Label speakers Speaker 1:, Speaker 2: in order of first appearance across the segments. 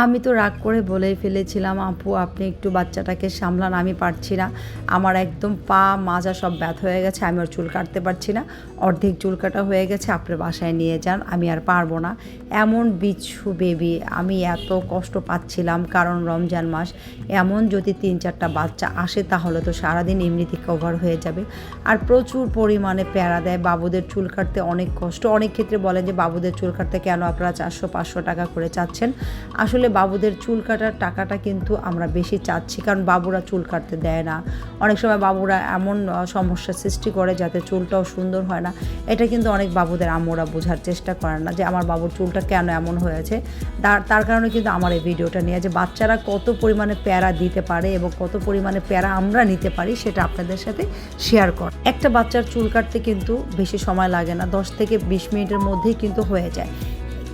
Speaker 1: আমি তো রাগ করে বলেই ফেলেছিলাম, আপু, আপনি একটু বাচ্চাটাকে সামলান, আমি পারছি না। আমার একদম পা, মাজা সব ব্যথ হয়ে গেছে, আমি ওর চুল কাটতে পারছি না। অর্ধেক চুল কাটা হয়ে গেছে আপনার বাসায় নিয়ে যান, আমি আর পারব না। এমন বিচ্ছু বেবি আমি এত কষ্ট পাচ্ছিলাম, কারণ রমজান মাস এমন যদি তিন চারটা বাচ্চা আসে, তাহলে তো সারাদিন এমনিতে কভার হয়ে যাবে। আর প্রচুর পরিমাণে প্যারা দেয়, বাবুদের চুল কাটতে অনেক কষ্ট। অনেক ক্ষেত্রে বলেন যে, বাবুদের চুল কাটতে কেন আপনারা চারশো, পাঁচশো টাকা করে চাচ্ছেন? আসলে বাবুদের চুল কাটার টাকাটা কিন্তু আমরা বেশি চাচ্ছি কারণ বাবুরা চুল কাটতে দেয় না। অনেক সময় বাবুরা এমন আহ, সমস্যার সৃষ্টি করে যাতে চুলটাও সুন্দর হয় না। এটা কিন্তু অনেক বাবুদের আম্মুরা বোঝার চেষ্টা করেন না যে আমার বাবুর চুলটা কেন এমন হয়েছে। তার তার কারণে কিন্তু আমার এই ভিডিওটা নিয়ে যে বাচ্চারা কত পরিমাণে প্যারা দিতে পারে এবং কত পরিমাণে প্যারা আমরা নিতে পারি সেটা আপনাদের সাথে শেয়ার কর। একটা বাচ্চার চুল কাটতে কিন্তু বেশি সময় লাগে না দশ থেকে বিশ মিনিটের মধ্যেই কিন্তু হয়ে যায়।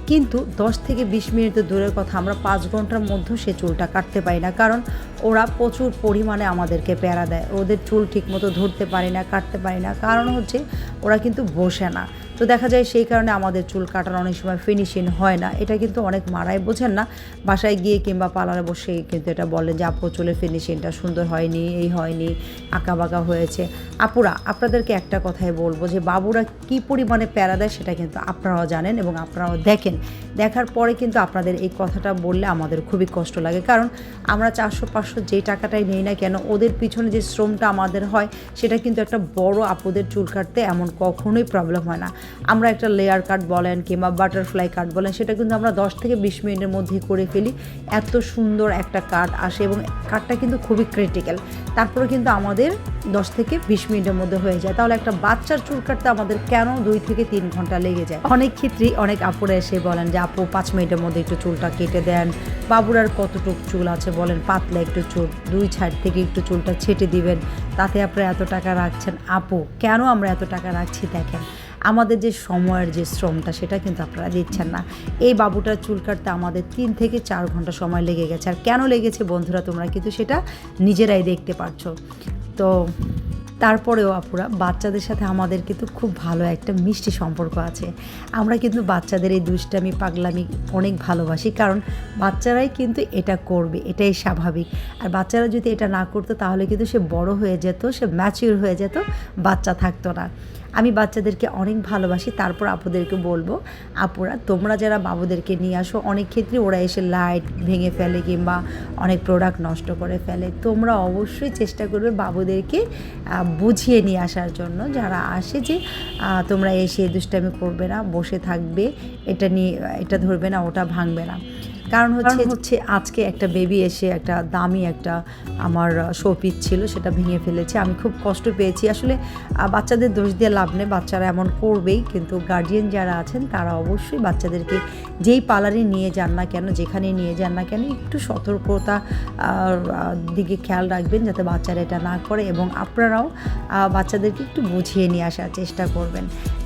Speaker 1: কিন্তু দশ থেকে বিশ মিনিটের দূরের কথা, আমরা পাঁচ ঘণ্টার মধ্যে সে চুলটা কাটতে পারি না। কারণ ওরা প্রচুর পরিমাণে আমাদেরকে প্যারা দেয়। ওদের চুল ঠিকমতো ধরতে পারি না, কাটতে পারি না। কারণ হচ্ছে ওরা কিন্তু বসে না। তো দেখা যায় সেই কারণে আমাদের চুল কাটার অনেক সময় ফিনিশিং হয় না। এটা কিন্তু অনেক মারাই বোঝেন না। বাসায় গিয়ে কিংবা পার্লারে বসে কিন্তু এটা বলেন যে, আপু, চুলের ফিনিশিংটা সুন্দর হয়নি, এই হয়নি আঁকা বাঁকা হয়েছে। আপুরা, আপনাদেরকে একটা কথাই বলব যে, বাবুরা কি পরিমাণে প্যারা দেয় সেটা কিন্তু আপনারাও জানেন এবং আপনারাও দেখেন। দেখার পরে কিন্তু আপনাদের এই কথাটা বললে আমাদের খুবই কষ্ট লাগে। কারণ আমরা চারশো পাঁচশো যেই টাকাটাই নেই না কেন, ওদের পিছনে যে শ্রমটা আমাদের হয়, সেটা কিন্তু একটা বড় আপুদের চুল কাটতে এমন কখনোই প্রবলেম হয় না। আমরা একটা লেয়ার কাট বলেন কিংবা বাটারফ্লাই কাট বলেন, সেটা কিন্তু আমরা দশ থেকে বিশ মিনিটের মধ্যেই করে ফেলি। এত সুন্দর একটা কাট আসে এবং কাটটা কিন্তু খুবই ক্রিটিক্যাল তারপরে কিন্তু আমাদের দশ থেকে বিশ মিনিটের মধ্যে হয়ে যায়। তাহলে একটা বাচ্চার চুল কাটতে আমাদের কেন দুই থেকে তিন ঘণ্টা লেগে যায়? অনেক ক্ষেত্রেই অনেক আপুরা এসে বলেন যে, আপু, পাঁচ মিনিটের মধ্যে একটু চুলটা কেটে দেন। বাবুরার কতটুকু চুল আছে বলেন? পাতলা একটু চুল, দুই সাইড থেকে একটু চুলটা ছেটে দিবেন। তাতে আপনারা এত টাকা রাখছেন? আপু, কেন আমরা এত টাকা রাখছি দেখেন? আমাদের যে সময়ের যে শ্রমটা, সেটা কিন্তু আপনারা দিচ্ছেন না। এই বাবুটার চুল কাটতে আমাদের তিন থেকে চার ঘণ্টা সময় লেগে গেছে। আর কেন লেগেছে বন্ধুরা তোমরা কিন্তু সেটা নিজেরাই দেখতে পারছ। তো তারপরেও আপুরা, বাচ্চাদের সাথে আমাদের কিন্তু খুব ভালো একটা মিষ্টি সম্পর্ক আছে। আমরা কিন্তু বাচ্চাদের এই দুষ্টামি, পাগলামি অনেক ভালোবাসি। কারণ বাচ্চারাই কিন্তু এটা করবে, এটাই স্বাভাবিক। আর বাচ্চারা যদি এটা না করতো, তাহলে কিন্তু সে বড় হয়ে যেত, সে ম্যাচিউর হয়ে যেত, বাচ্চা থাকতো না। আমি বাচ্চাদেরকে অনেক ভালোবাসি, তারপর আপুদেরকে বলব, আপুরা, তোমরা যারা বাবুদেরকে নিয়ে আসো, অনেক ক্ষেত্রে ওরা এসে লাইট ভেঙে ফেলে কিংবা অনেক প্রোডাক্ট নষ্ট করে ফেলে। তোমরা অবশ্যই চেষ্টা করবে বাবুদেরকে বুঝিয়ে নিয়ে আসার জন্য। যারা আসে যে তোমরা এসে দুষ্টামি করবে না, বসে থাকবে, এটা নিয়ে, এটা ধরবে না, ওটা ভাঙবে না। কারণ হচ্ছে হচ্ছে আজকে একটা বেবি এসে একটা দামি একটা আমার শোপিস ছিল সেটা ভেঙে ফেলেছে। আমি খুব কষ্ট পেয়েছি। আসলে বাচ্চাদের দোষ দিয়ে লাভ নেই বাচ্চারা এমন করবেই। কিন্তু গার্জিয়ান যারা আছেন তারা অবশ্যই বাচ্চাদেরকে যেই পার্লারে নিয়ে যান না কেন যেখানে নিয়ে যান না কেন একটু সতর্কতা দিকে খেয়াল রাখবেন যাতে বাচ্চারা এটা না করে এবং আপনারাও বাচ্চাদেরকে একটু বুঝিয়ে নিয়ে আসার চেষ্টা করবেন।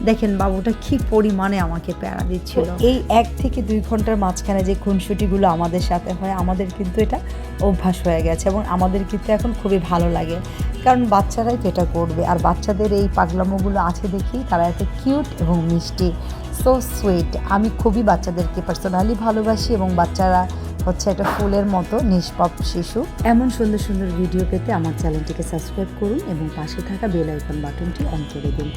Speaker 1: দেখেন বাবুটা কি পরিমাণে আমাকে প্যারা দিচ্ছিল। এই এক থেকে দুই ঘণ্টার মাঝখানে যে খুনসুটিগুলো আমাদের সাথে হয়, আমাদের কিন্তু এটা অভ্যাস হয়ে গেছে এবং আমাদের কিন্তু এখন খুবই ভালো লাগে। কারণ বাচ্চারাই তো এটা করবে, আর বাচ্চাদের এই পাগলামোগুলো আছে দেখি তারা এত কিউট এবং মিষ্টি। সো সুইট আমি খুবই বাচ্চাদেরকে পার্সোনালি ভালোবাসি এবং বাচ্চারা হচ্ছে একটা ফুলের মতো নিষ্পাপ শিশু। এমন সুন্দর সুন্দর ভিডিও পেতে আমার চ্যানেলটিকে সাবস্ক্রাইব করুন এবং পাশে থাকা বেল আইকন বাটনটি অন করে দিন।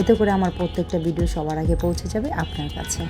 Speaker 1: এতে করে আমার প্রত্যেকটা ভিডিও সবার আগে পৌঁছে যাবে আপনার কাছে।